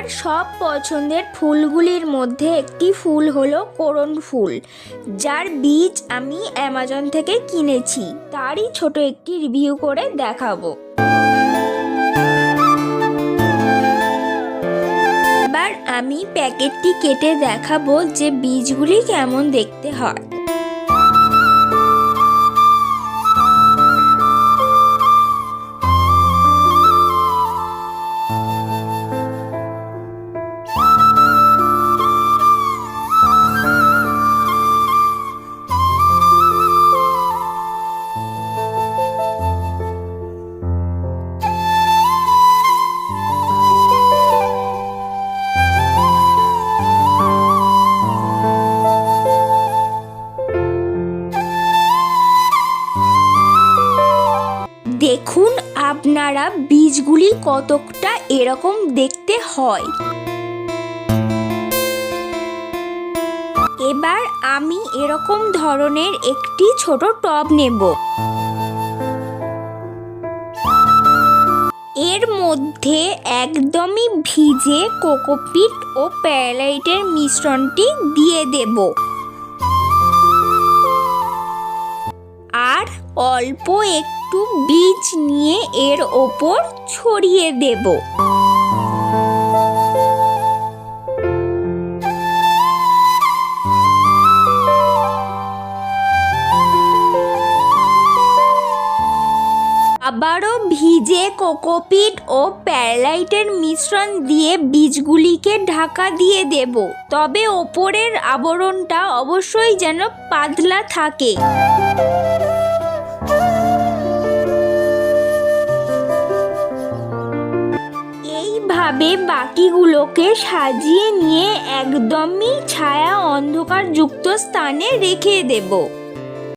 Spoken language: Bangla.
আমার সব পছন্দের ফুলগুলির মধ্যে একটি ফুল হলো করণ ফুল। যার বীজ আমি অ্যামাজন থেকে কিনেছি। তারই ছোট একটি রিভিউ করে দেখাবো। এবার আমি প্যাকেটটি কেটে দেখাবো যে বীজগুলি কেমন দেখতে হয়। দেখুন আপনারা বীজগুলি কতকটা এরকম দেখতে হয়। এবার আমি এরকম ধরনের একটি ছোট টব নেব। এর মধ্যে একদমই ভিজে কোকোপিট ও প্যারালাইটের মিশ্রণটি দিয়ে দেব। আর অল্প একটু বীজ নিয়ে এর ওপর ছড়িয়ে দেব। আবারও ভিজে কোকোপিট ও প্যারালাইটের মিশ্রণ দিয়ে বীজগুলিকে ঢাকা দিয়ে দেব। তবে ওপরের আবরণটা অবশ্যই যেন পাতলা থাকে। এইভাবে বাকিগুলোকে সাজিয়ে নিয়ে একদমই ছায়া অন্ধকারযুক্ত স্থানে রেখে দেব।